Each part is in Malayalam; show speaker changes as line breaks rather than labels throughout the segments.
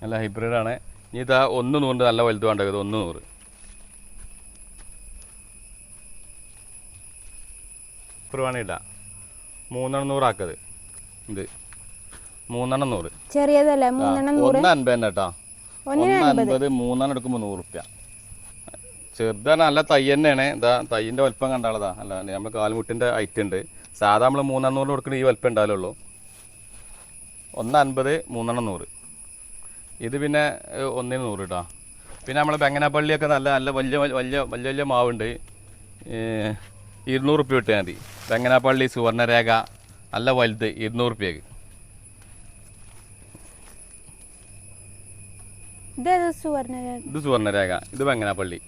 നല്ല ഹൈബ്രിഡാണ്. ഇനി ഇതാ ഒന്ന് നൂറിന്റെ നല്ല വലുത് വേണ്ട? ഇത് ഒന്ന് നൂറ്. ഇല്ല മൂന്നെണ്ണം നൂറാക്കത് ഇത് മൂന്നെണ്ണം നൂറ്.
ചെറിയതല്ലേ?
ഒന്ന് അൻപത് തന്നെ കേട്ടോ. ഒന്ന് അൻപത്. മൂന്നെണ്ണം എടുക്കുമ്പോൾ നൂറ് റുപ്യ ചെറുതാണ് നല്ല തൈ തന്നെയാണ്. ഇതാ തൈന്റെ വലുപ്പം കണ്ടാളതാ. അല്ല നമ്മൾ കാൽമുട്ടിന്റെ ഐറ്റ് ഉണ്ട്. സാധാ നമ്മൾ മൂന്നെണ്ണൂറിന് കൊടുക്കുന്ന ഈ വലുപ്പം ഉണ്ടാവുള്ളൂ. ഒന്ന് അൻപത് മൂന്നെണ്ണം നൂറ്. ഇത് പിന്നെ ഒന്നിന് നൂറ് കേട്ടോ പിന്നെ നമ്മൾ ബെങ്ങനപ്പള്ളിയൊക്കെ നല്ല നല്ല വലിയ വലിയ വലിയ വലിയ മാവുണ്ട്. ഇരുന്നൂറ് റുപ്യ കിട്ടിയാൽ മതി. ബെങ്ങനപ്പള്ളി സുവർണരേഖ നല്ല വലുത് ഇരുന്നൂറ് റുപ്യക്ക് ഇത് സുവർണരേഖ. ഇത് വെങ്ങനാപ്പള്ളി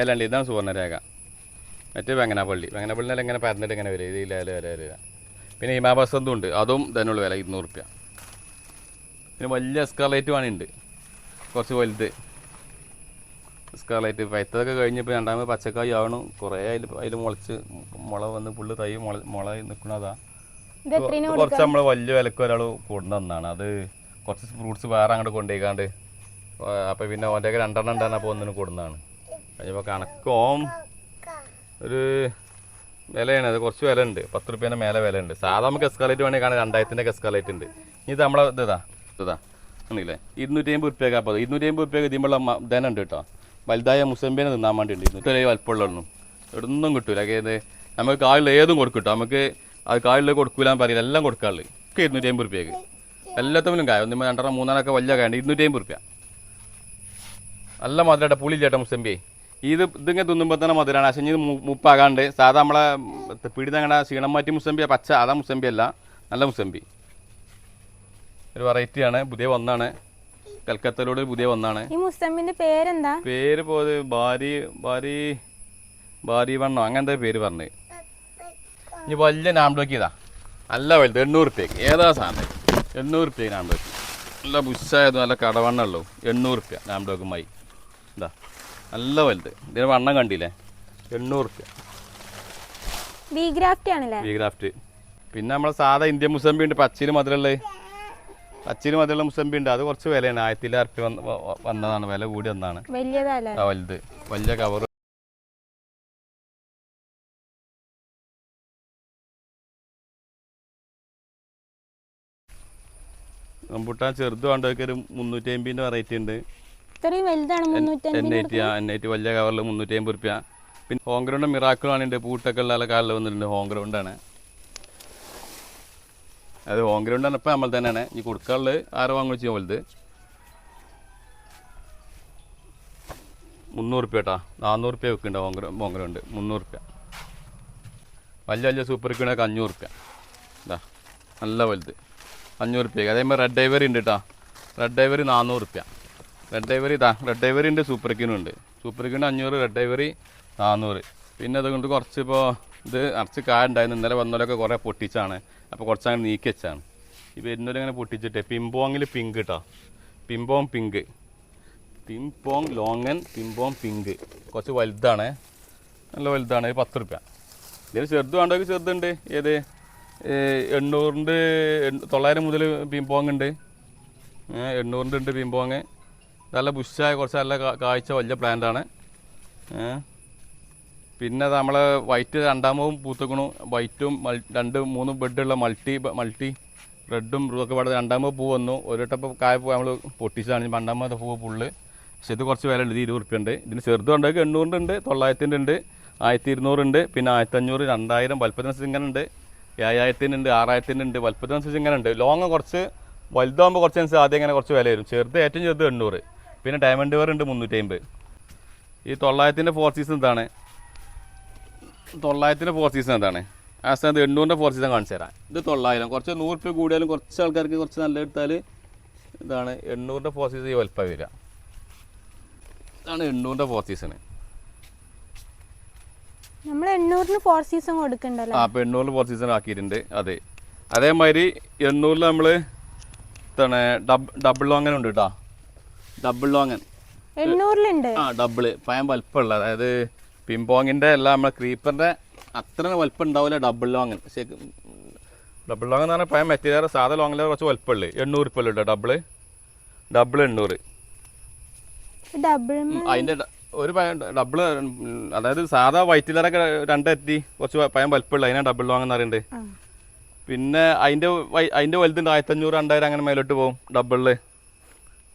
ഏലാണ്ട് ഇതാണ് സുവർണരേഖ. മറ്റേ വെങ്ങനാപ്പള്ളി വെങ്ങനാപ്പള്ളിയിൽ ഇങ്ങനെ പരന്നിട്ട് ഇങ്ങനെ വരും. ഇത് ഇല്ല വില വില വരിക പിന്നെ ഹിമാബസന്തും ഉണ്ട് അതും ഇതന്നുള്ള വില ഇരുന്നൂറ് റുപ്യ പിന്നെ വലിയ എസ്കാലേറ്റ് വാണിയുണ്ട് കുറച്ച് വലുത്. എസ്കാലേറ്റ് പൈത്തതൊക്കെ കഴിഞ്ഞപ്പോൾ രണ്ടാമത് പച്ചക്കായി ആവണം. കുറേ അതിൽ അതിൽ മുളച്ച് മുള വന്ന് പുള്ളി തൈ മുള മുള നിൽക്കണതാ കുറച്ച് നമ്മൾ വലിയ വിലക്ക് ഒരാൾ കൊണ്ടു തന്നാണ്. അത് കുറച്ച് ഫ്രൂട്ട്സ് വേറെ അങ്ങോട്ട് കൊണ്ടുപോയിക്കാണ്ട് അപ്പോൾ പിന്നെ ഓന്റെ രണ്ടെണ്ണം ഉണ്ടാകുന്ന അപ്പോൾ ഒന്നിന് കൊടുന്നതാണ്. കഴിഞ്ഞപ്പോൾ കണക്കോം ഒരു വിലയാണ്. അത് കുറച്ച് വില ഉണ്ട് പത്ത് റുപ്യേന്റെ മേലെ വില ഉണ്ട് സാധാരണ നമുക്ക് എസ്കാലേറ്റ് വേണമെങ്കിൽ കാണാൻ രണ്ടായിരത്തിന്റെ എസ്കാലേറ്റ് ഉണ്ട്. ഇനി ഇത് നമ്മളെ ഇതാ. ഇതാ അല്ലേ ഇരുന്നൂറ്റി അമ്പത് റുപ്യക്ക് അപ്പോൾ ഇരുന്നൂറ്റി അമ്പത് ഇതിമ്പോൾ ധനം ഉണ്ട് കേട്ടോ. വലുതായ മുസംബിനെ തിന്നാൻ വേണ്ടി ഉണ്ട് ഇരുന്നൂറ്റി വലപ്പുള്ളൊന്നും ഇവിടുന്നും കിട്ടൂല. ഏത് നമുക്ക് കാളിൽ ഏതും കൊടുക്കും നമുക്ക് അത് കാളിൽ കൊടുക്കൂലാൻ പറയില്ല. എല്ലാം കൊടുക്കാറുള്ളത് ഒക്കെ ഇരുന്നൂറ്റി അമ്പത് ഉപ്പേക്ക് എല്ലാത്തമ്മിലും കായ ഒന്നും രണ്ടെണ്ണം മൂന്നെണ്ണമൊക്കെ വലിയ കായുണ്ട് ഇരുന്നൂറ്റി അമ്പത് ഉപ്പ്യ നല്ല മധുരട്ടെ പുളി ചേട്ടാ മുസംബി ഇത് ഇതിങ്ങനെ തിന്നുമ്പോൾ തന്നെ മധുരമാണ് പക്ഷേ ഇത് മുപ്പാകാണ്ട് സാധാ നമ്മളെ പിടി തങ്ങടെ ക്ഷീണം മാറ്റി മുസംബി പച്ച. അതാ മുസംബി നല്ല മുസംബി ഒരു വെറൈറ്റി ആണ്. പുതിയ വന്നാണ്. കൽക്കത്തയിലൂടെ പുതിയ വന്നാണ്.
ഈ മുസ്തമ്മിന്റെ പേരെന്താ?
പേര് പോയത് ഭാരി ഭാരി ഭാരി വണ്ണോ? അങ്ങനത്തെ പേര് പറഞ്ഞ്. ഇനി വലിയ നാംഡോക്കി ഇതാ നല്ല വലുത് എണ്ണൂറ് റുപ്യക്ക് ഏതാ സാധനം? എണ്ണൂറ് റുപ്യക്ക് നാമ്പോക്ക് നല്ല ബുഷായത് നല്ല കടവണ്ണുള്ളൂ എണ്ണൂറ് റുപ്യ നാമ്പോക്കുമായി ഇതാ. നല്ല വലുത്. ഇതിന് വണ്ണം കണ്ടില്ലേ? എണ്ണൂറ് റുപ്യ
ബി ഗ്രാഫ്റ്റ് ആണല്ലേ?
ബി ഗ്രാഫ്റ്റ് പിന്നെ നമ്മളെ സാധാ ഇന്ത്യൻ മുസംബി ഉണ്ട്. പച്ചിന് മധുരമുള്ളത് പച്ചിന് മധുരമുള്ള മുസമ്പി ഉണ്ട് അത് കുറച്ച് വിലയാണ്. ആയിരത്തി റുപ്യ വന്നതാണ്. വില കൂടി വന്നാണ് വലുത്. വലിയ കവർ റംബുട്ടാൻ ചെറുത് വേണ്ടതൊക്കെ ഒരു മുന്നൂറ്റി അമ്പതിന്റെ വെറൈറ്റി ഉണ്ട്.
ഇത്രയും വലുതാണ് മുന്നൂറ്റി
N I T N I T വലിയ കവറിൽ മുന്നൂറ്റി അമ്പത് റുപ്യ പിന്നെ ഹോം ഗ്രൗണ്ട് മിറാക്കിളാണ് പൂട്ടൊക്കെ ഉള്ള കാലിൽ വന്നിട്ടുണ്ട്. ഹോം ഗ്രൗണ്ടാണ് അത് ഗ്രൗണ്ട് ആണ്. ഇപ്പം നമ്മൾ തന്നെയാണ്. ഈ കൊടുക്കാനുള്ളത് ആറ് വാങ്ങി വെച്ച് വലുത്. മുന്നൂറ് റുപ്യ കേട്ടോ. നാനൂറ് റുപ്യ വെക്കുന്നുണ്ട് ഹോം ഗ്രൗ ഹോം ഗ്രൗണ്ട് മുന്നൂറ് റുപ്യ. വലിയ വലിയ സൂപ്പർ കിണക്ക് അഞ്ഞൂറ് റുപ്യ. ഇതാ നല്ല വലുത്. അഞ്ഞൂറ് റുപ്യക്ക് അതേമാതിരി റെഡ് ഡൈവറി ഉണ്ട് കേട്ടോ. റെഡ് ഡൈവറി നാനൂറ് റുപ്യ. റെഡ് ഡൈവറി ഇതാ റെഡ് ഡൈവറി ഉണ്ട് സൂപ്പർ കിണും ഉണ്ട്. സൂപ്പർ കിണ് അഞ്ഞൂറ് റെഡ് ഡൈവറി നാനൂറ് പിന്നെ അതുകൊണ്ട് കുറച്ച് ഇപ്പോൾ ഇത് അറച്ച് കായ ഉണ്ടായിരുന്നു. ഇന്നലെ വന്നവരൊക്കെ കുറേ പൊട്ടിച്ചാണ് അപ്പോൾ കുറച്ച് അങ്ങനെ നീക്കി വെച്ചാണ്. ഈ വരുന്നവരെ ഇങ്ങനെ പൊട്ടിച്ചിട്ട് പിമ്പോങ്ങിൽ പിങ്ക് കേട്ടോ പിമ്പോങ് പിങ്ക് പിംപോങ് ലോങ്ങൻ പിംപോങ് പിങ്ക് കുറച്ച് വലുതാണ്. നല്ല വലുതാണ്. പത്ത് റുപ്യ. ഇതിന് ചെറുത് വേണ്ടെങ്കിൽ ചെറുതുണ്ട്. ഏത്? എണ്ണൂറിന്റെ എണ്ണ- തൊള്ളായിരം മുതൽ പിംപോങ് ഉണ്ട്. എണ്ണൂറിന്റെ ഉണ്ട് പിംപോങ് നല്ല ബുഷായ കുറച്ച് നല്ല കാഴ്ച വലിയ പ്ലാന്റാണ് പിന്നെ നമ്മൾ വൈറ്റ് രണ്ടാമതും പൂത്തുക്കണു വൈറ്റും മൾ- രണ്ട് മൂന്ന് ബെഡുള്ള മൾട്ടി മൾട്ടി റെഡും ഒക്കെ പാടെ രണ്ടാമത് പൂ വന്നു. ഒരു ടപ്പ് കായ പൂ നമ്മൾ പൊട്ടിച്ചതാണ്. രണ്ടാമത്തെ പൂവ് പുള്ള് പക്ഷേ ഇത് കുറച്ച് വില ഉണ്ട് ഇത് ഇരുപത് റുപ്യ ഉണ്ട് ഇതിന് ചെറുതുണ്ടെങ്കിൽ എണ്ണൂറിന്റെ ഉണ്ട് തൊള്ളായിരത്തിന്റെ ഉണ്ട് ആയിരത്തി ഇരുന്നൂറുണ്ട് പിന്നെ ആയിരത്തി അഞ്ഞൂറ് രണ്ടായിരം വലുപ്പത്തിനനുസരിച്ച് ഇങ്ങനെ ഉണ്ട് ഏഴായിരത്തിന്റെ ഉണ്ട് ആറായിരത്തിന്റെ ഉണ്ട് വലുപ്പത്തിനനുസരിച്ച് ഇങ്ങനെ ഉണ്ട്. ലോങ് കുറച്ച് വലുതാകുമ്പോൾ കുറച്ച് അനുസരിച്ച് ആദ്യം ഇങ്ങനെ കുറച്ച് വില വരും ചെറുത് ഏറ്റവും ചെറുത് എണ്ണൂറ്. പിന്നെ ഡയമണ്ട് വേറെ ഉണ്ട് മുന്നൂറ്റി അമ്പത് ഈ തൊള്ളായിരത്തിന്റെ ഫോർ സീസൺ ഇതാണ്. തൊള്ളായിരത്തിന്റെ ഫോർ സീസൺ എന്താണ്? ആ സ്ഥാനത്ത് എണ്ണൂറിന്റെ ഫോർ സീസൺ കാണിച്ചു തരാം. ഇത് തൊള്ളായിരം. കുറച്ച് നൂറ് രൂപ കൂടിയാലും കുറച്ച് ആൾക്കാർക്ക് കുറച്ച് നല്ല എടുത്താൽ ഇതാണ് എണ്ണൂറിന്റെ ഫോർ സീസൺ ഈ വലുപ്പം വരിക. ഇതാണ് എണ്ണൂറിന്റെ ഫോർ സീസൺ
നമ്മൾ എണ്ണൂറിന് ഫോർ സീസൺ കൊടുക്കണ്ടല്ലോ?
ആ അപ്പോൾ എണ്ണൂറിൽ ഫോർ സീസൺ ആക്കിയിട്ടുണ്ട്. അതെ. അതേമാതിരി എണ്ണൂറിൽ നമ്മൾ എന്താണ് ഡബിൾ ലോങ്ങൻ ഉണ്ട് കേട്ടോ ഡബിൾ ലോങ്ങൻ.
എണ്ണൂറിലുണ്ട്.
ആ ഡബിൾ പയം വലുപ്പമുള്ള അതായത് പിംപോങ്ങിന്റെ എല്ലാം നമ്മുടെ ക്രീപ്പറിന്റെ അത്ര വലുപ്പം ഉണ്ടാവില്ല ഡബിൾ ലോങ്ങൻ പക്ഷേ ഡബിൾ ലോങ് എന്ന് പറഞ്ഞാൽ പഴയ മെറ്റീരിയൽ സാധാ ലോങ്ങിൽ കുറച്ച് വലുപ്പമുള്ളു. എണ്ണൂറ് ഉറുപ്പല്ലോ കേട്ടോ ഡബിൾ
ഡബിൾ
എണ്ണൂറ്. അതിന്റെ ഒരു പഴം ഡബിൾ അതായത് സാധാ വൈറ്റ് ലറൊക്കെ രണ്ടെത്തി കുറച്ച് പയം പഴം അതിനാണ് ഡബിൾ ഡബിൾ എന്ന് പറയുന്നത്. പിന്നെ അതിന്റെ അതിന്റെ അതിന്റെ വലുതുണ്ട് ആയിരത്തഞ്ഞൂറ് രണ്ടായിരം അങ്ങനെ മേലോട്ട് പോകും ഡബിളിൽ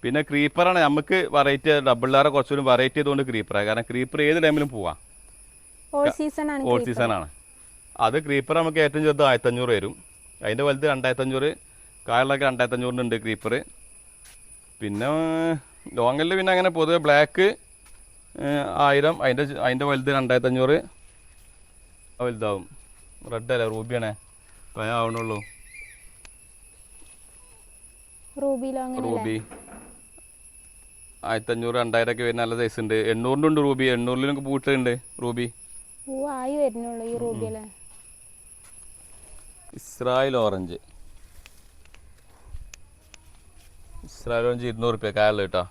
പിന്നെ ക്രീപ്പറാണ് നമുക്ക് വെറൈറ്റി ഡബിൾ ഡബിളിലാറെ കുറച്ചുകൂടി വെറൈറ്റി ചെയ്തുകൊണ്ട് ക്രീപ്പറാണ് കാരണം ക്രീപ്പർ ഏത് ടൈമിലും പോവാം.
ഓൾ സീസൺ ആണ്
അത് ക്രീപ്പർ നമുക്ക് ഏറ്റവും ചെറുത് ആയിരത്തഞ്ഞൂറ് വരും. അതിന്റെ വലുത് രണ്ടായിരത്തഞ്ഞൂറ് കായലൊക്കെ രണ്ടായിരത്തഞ്ഞൂറിനുണ്ട് ക്രീപ്പർ പിന്നെ ലോങ്ങലിൽ പിന്നെ അങ്ങനെ പൊതുവെ ബ്ലാക്ക് ആയിരം അതിന്റെ അതിന്റെ വലുത് രണ്ടായിരത്തഞ്ഞൂറ്. വലുതാവും. റെഡ് അല്ലേ റൂബിയാണേ പഴയ ആവണുള്ളൂ.
റൂബി അങ്ങനെ
റൂബി. ആയിരത്തഞ്ഞൂറ് രണ്ടായിരം ഒക്കെ വരുന്ന നല്ല സൈസ് ഉണ്ട്. എണ്ണൂറിന്റെ ഉണ്ട് റൂബി എണ്ണൂറിലൊക്കെ പൂട്ടുണ്ട് റൂബി
ഓ ആയി വരുന്നുള്ളൂ ഈ റൂബിയിൽ.
Israel orange. ഇസ്രായേൽ ഓറഞ്ച് ഇരുന്നൂറ് റുപ്യ കായല കേട്ടോ.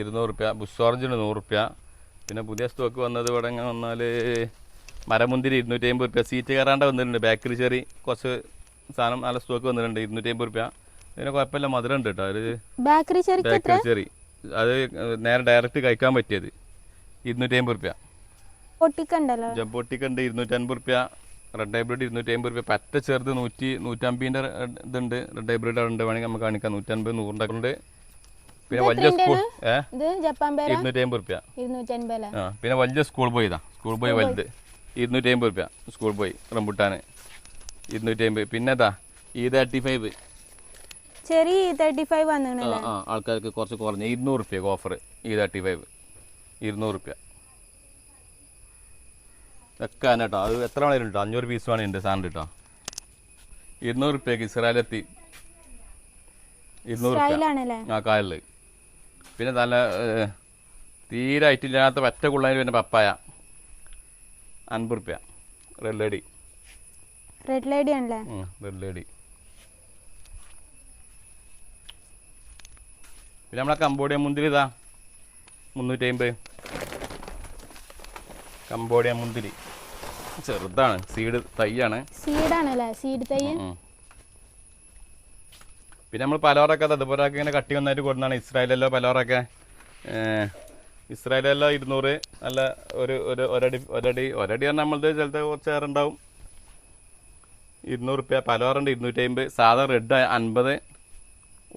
ഇരുന്നൂറ് റുപ്യ ബുഷ് ഓറഞ്ചിന് നൂറ് റുപ്യ പിന്നെ പുതിയ സ്റ്റോക്ക് വന്നത് ഇവിടെ ഇങ്ങനെ വന്നാൽ മരമുന്തിരി ഇരുന്നൂറ്റി അമ്പത് റുപ്യ. സീറ്റ് കയറാണ്ട് വന്നിട്ടുണ്ട് ബേക്കറി ചെറി കുറച്ച് സാധനം നല്ല സ്റ്റോക്ക് വന്നിട്ടുണ്ട് ഇരുന്നൂറ്റി അമ്പത് റുപ്യ. പിന്നെ കുഴപ്പമില്ല മധുരം ഉണ്ട് കേട്ടോ. ഒരു
ബേക്കറി
ചെറി. അത് നേരെ ഡയറക്റ്റ് കഴിക്കാൻ പറ്റിയത് ഇരുന്നൂറ്റി അമ്പത് റുപ്യ.
പൊട്ടിക്കണ്ടല്ലോ
ഇരുന്നൂറ്റമ്പത് റുപ്യ റെഡ് ഹൈബ്രിഡ് ഇരുന്നൂറ്റി അമ്പത് റുപ്യ പറ്റ ചെറുത് നൂറ്റി നൂറ്റമ്പതിന്റെ ഇതുണ്ട്. റെഡ് ഹൈബ്രിഡ് ഉണ്ട്. വേണമെങ്കിൽ നമുക്ക് കാണിക്കാം. നൂറ്റമ്പത് നൂറിന്റെ ഉണ്ട് പിന്നെ വലിയ സ്കൂൾ ഇരുന്നൂറ്റി അമ്പത് റുപ്യ. ആ പിന്നെ വലിയ സ്കൂൾ ബോയ് ഇതാ. സ്കൂൾ ബോയ് വലുത്. ഇരുന്നൂറ്റി അമ്പത് റുപ്യ സ്കൂൾ ബോയ് റംബുട്ടാന്. ഇരുന്നൂറ്റി അമ്പത് പിന്നെ ഇതാ ഈ തേർട്ടി ഫൈവ്
ചെറിയ തേർട്ടി ഫൈവ്
ആ ആൾക്കാർക്ക് കുറച്ച് കുറഞ്ഞ. ഇരുന്നൂറ് റുപ്യ ഓഫർ ഈ തേർട്ടി ഫൈവ് ഇരുന്നൂറ് റുപ്യ. ഒക്കെ കേട്ടോ അത് എത്ര വേണേലും കേട്ടോ അഞ്ഞൂറ് പീസ് വേണേ ഉണ്ട് സാധനം കേട്ടോ ഇരുന്നൂറ് റുപ്യക്ക് ഇസ്രായേലെത്തി. ഇരുന്നൂറ് റുപ്യ ആ കായലിൽ പിന്നെ നല്ല തീരെ ഐറ്റില്ലാത്ത പറ്റ കുള്ളതിന് പിന്നെ പപ്പായ. അൻപത് റുപ്യ റെഡ് ലേഡി
റെഡ് ലേഡി ആണല്ലേ?
റെഡ് ലേഡി പിന്നെ നമ്മളെ കമ്പോഡിയ മുന്തിരി ഇതാ. മുന്നൂറ്റി അമ്പത് കമ്പോഡിയ മുന്തിരി. ചെറുതാണ് സീഡ് തൈയാണ്.
സീഡാണല്ലേ സീഡ് തൈ.
പിന്നെ നമ്മൾ പലവറൊക്കെ അതുപോലെ ഇങ്ങനെ കട്ടി വന്നായിട്ട് കൊടുക്കുന്നതാണ് ഇസ്രായേലല്ലോ പലവറൊക്കെ ഇസ്രായേലല്ലോ ഇരുന്നൂറ് നല്ല ഒരു ഒരു ഒരടി ഒരടി ഒരടി പറഞ്ഞാൽ നമ്മളത് ചിലത് കുറച്ച് ഏറുണ്ടാവും ഇരുന്നൂറ് റുപ്യ പലവറുണ്ട് ഇരുന്നൂറ്റി അമ്പത് സാധാ റെഡ് അൻപത്.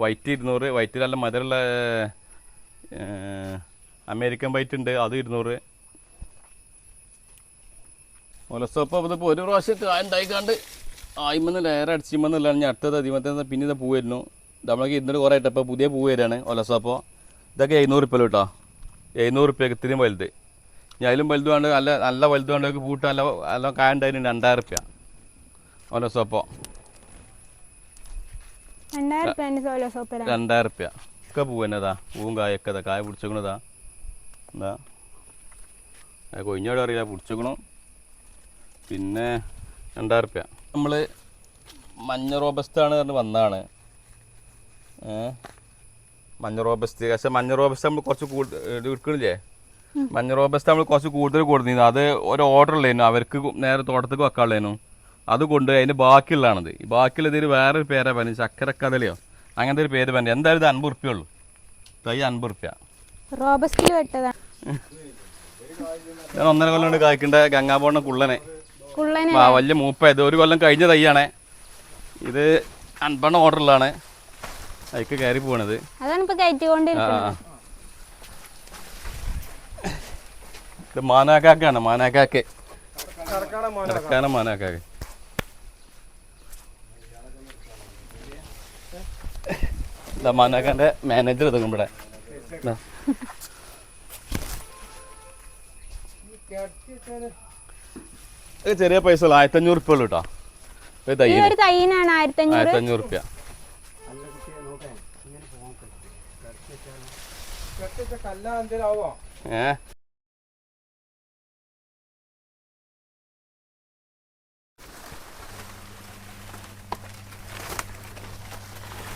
വൈറ്റ് ഇരുന്നൂറ്. വൈറ്റിൽ നല്ല മധുരമുള്ള അമേരിക്കൻ വൈറ്റ് ഉണ്ട് അത് ഇരുന്നൂറ്. ഒലസോപ്പം ഇതിപ്പോൾ ഒരു പ്രാവശ്യം കാണ്ടായിക്കാണ്ട് ആയിമെന്ന് ലെയർ അടിച്ചിമെന്നില്ല ഞാൻ അടുത്തത് അതിമത്തെ പിന്നെ ഇത് പൂ വരുന്നു. നമ്മൾക്ക് നമ്മളൊക്കെ ഇന്നലെ കുറേ ആയിട്ട് ഇപ്പോൾ പുതിയ പൂ വരികയാണ് ഒലസോപ്പോൾ ഇതൊക്കെ എഴുന്നൂറ് റുപ്യ കേട്ടോ എഴുന്നൂറ് റുപ്യക്ക് ഇത്രയും വലുത്. ഞാൻ അതിലും വലുത് വേണ്ട നല്ല നല്ല വലുത് വേണ്ട പൂട്ട് നല്ല നല്ല കായ ഉണ്ടായിരുന്നു രണ്ടായിരം റുപ്യ. ഒലസോപ്പോൾ
റുപ്യ
രണ്ടായിരം റുപ്യ. ഒക്കെ പൂ തന്നെതാ. പൂവും കായൊക്കെ കായ പിടിച്ചേക്കണതാ. എന്താ കൊഴിഞ്ഞോട് അറിയില്ല. പിടിച്ചേക്കണു. പിന്നെ രണ്ടായിരം റുപ്യ നമ്മൾ മഞ്ഞ റോബസ്റ്റാണ് പറഞ്ഞ് വന്നതാണ്. മഞ്ഞ റോബസ്റ്റ്. പക്ഷെ മഞ്ഞ റോബസ്റ്റ് നമ്മൾ കുറച്ച് കൂടുതൽ എടുക്കണില്ലേ മഞ്ഞ റോബസ്റ്റ് നമ്മൾ കുറച്ച് കൂടുതൽ കൊടുത്തിരുന്നു. അത് ഒരു ഓർഡർ ഉള്ളതിനു അവർക്ക് നേരെ തോട്ടത്തേക്ക് വെക്കാനുള്ളതിനു അത് കൊണ്ട് അതിന്റെ ബാക്കിയുള്ളതാണത്. ഈ ബാക്കിയുള്ള ഇതിൽ വേറൊരു പേരാ പറഞ്ഞു. ചക്കരക്കടലയോ അങ്ങനത്തെ ഒരു പേര് പറഞ്ഞു. എന്തായാലും ഇത് അൻപത് റുപ്യ ഉള്ളൂ തൈ അൻപത് റുപ്യ
റോബസ്റ്റ് വെട്ടതാണ്
ഞാൻ ഒന്നര കൊല്ലം കൊണ്ട് കായ്ക്കേണ്ട ഗംഗാപോണ കുള്ളനെ.
കുള്ളനെ
മൂപ്പ വലിയ മൂപ്പായത് ഒരു കൊല്ലം കഴിഞ്ഞ തൈയാണ്. ഇത് അൻപണ്ണം ഓർഡറിലാണ് അതിക്ക് കയറി പോണത്. ഇത് മാനാക്കാക്കാണ് മാനാക്കാക്ക്. മാനാക്കാക്കെ മാനാക്കാക്ക്. ഇതാ മാനാക്കാന്റെ മാനേജർ ഇതും ഇവിടെ ഇതാ. ഇത്. ചെറിയ പൈസ ആയിരത്തഞ്ഞൂറ് ഉറുപ്പ കേട്ടോ.
തൈനാണ്
ആയിരത്തഞ്ഞൂറ്?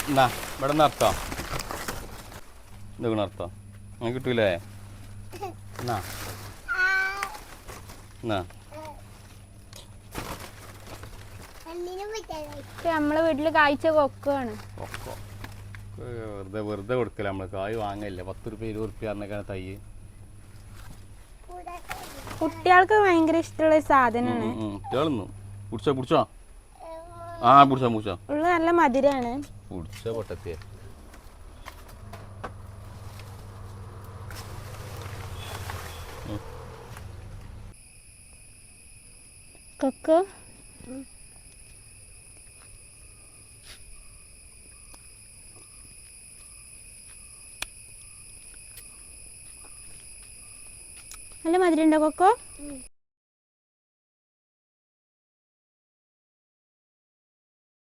എന്നാ ഇവിടെ അർത്ഥം ഇതൊക്കെ അങ്ങനെ കിട്ടൂലേ? എന്നാ. എന്നാ
ഇത് നമ്മളെ വീട്ടിൽ കായ്ച്ച കൊക്കാണ്.
ഒക്കെ വെറുതെ വെറുതെ കൊടുക്കല നമ്മൾ കായ് വാങ്ങലില്ല. പത്ത് റുപ്യ ഇരുപത് റുപ്യ എന്നൊക്കെയാണ് തൈ.
കുട്ടികൾക്ക് ഭയങ്കര ഇഷ്ടമുള്ള സാധനമാണ്
കുട്ടികളൊന്നും പിടിച്ചോ പിടിച്ചോ? ആ പിടിച്ചോ പിടിച്ചോ.
ഉള്ള നല്ല മധുരമാണ്
പിടിച്ച പൊട്ടത്തിയ.
കൊക്കോ? നല്ല മധുരം ഉണ്ടോ കൊക്കോ?